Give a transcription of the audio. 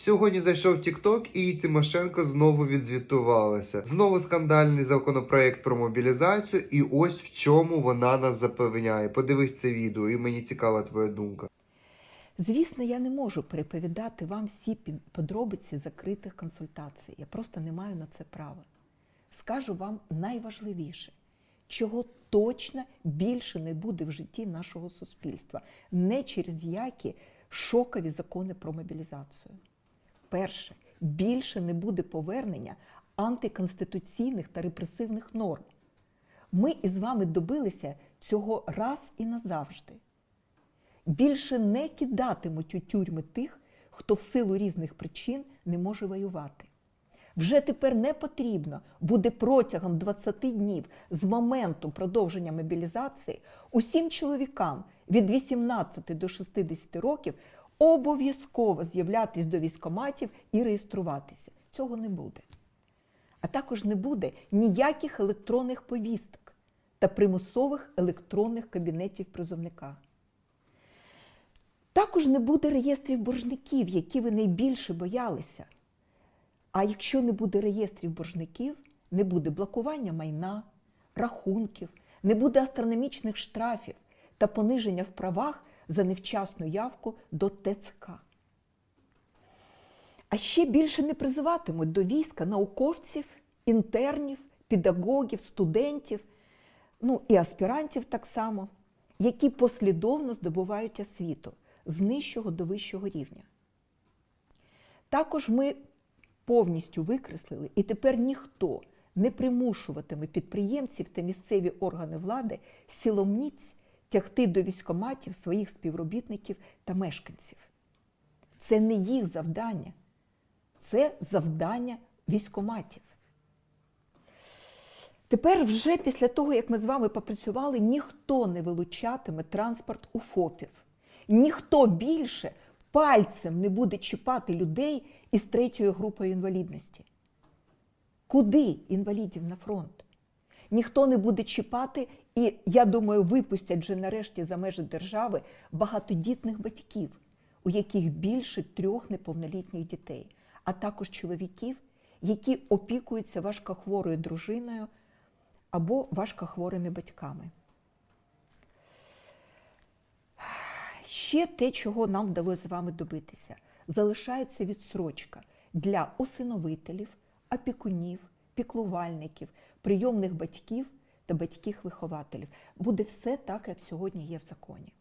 Сьогодні зайшов TikTok і Тимошенко знову відзвітувалася. Знову скандальний законопроект про мобілізацію, і ось в чому вона нас запевняє. Подивись це відео, і мені цікава твоя думка. Звісно, я не можу переповідати вам всі подробиці закритих консультацій. Я просто не маю на це права. Скажу вам найважливіше, чого точно більше не буде в житті нашого суспільства, не через які шокові закони про мобілізацію. Перше, більше не буде повернення антиконституційних та репресивних норм. Ми із вами добилися цього раз і назавжди більше не кидатимуть у тюрми тих, хто в силу різних причин не може воювати. Вже тепер не потрібно буде протягом 20 днів з моменту продовження мобілізації усім чоловікам від 18 до 60 років обов'язково з'являтись до військоматів і реєструватися. Цього не буде. А також не буде ніяких електронних повісток та примусових електронних кабінетів призовника. Також не буде реєстрів боржників, які ви найбільше боялися. А якщо не буде реєстрів боржників, не буде блокування майна, рахунків, не буде астрономічних штрафів та пониження в правах за невчасну явку до ТЦК. А ще більше не призиватимуть до війська науковців, інтернів, педагогів, студентів, ну і аспірантів так само, які послідовно здобувають освіту з нижчого до вищого рівня. Також ми повністю викреслили, і тепер ніхто не примушуватиме підприємців та місцеві органи влади силомніць тягти до військоматів своїх співробітників та мешканців. Це не їх завдання, це завдання військоматів. Тепер, вже після того, як ми з вами попрацювали, ніхто не вилучатиме транспорт у ФОПів. Ніхто більше пальцем не буде чіпати людей із третьою групою інвалідності. Куди інвалідів на фронт? Ніхто не буде чіпати, і, я думаю, випустять вже нарешті за межі держави багатодітних батьків, у яких більше трьох неповнолітніх дітей, а також чоловіків, які опікуються важкохворою дружиною або важкохворими батьками. Ще те, чого нам вдалося з вами добитися, залишається відсрочка для усиновителів, опікунів, піклувальників, прийомних батьків та батьків-вихователів. Буде все так, як сьогодні є в законі.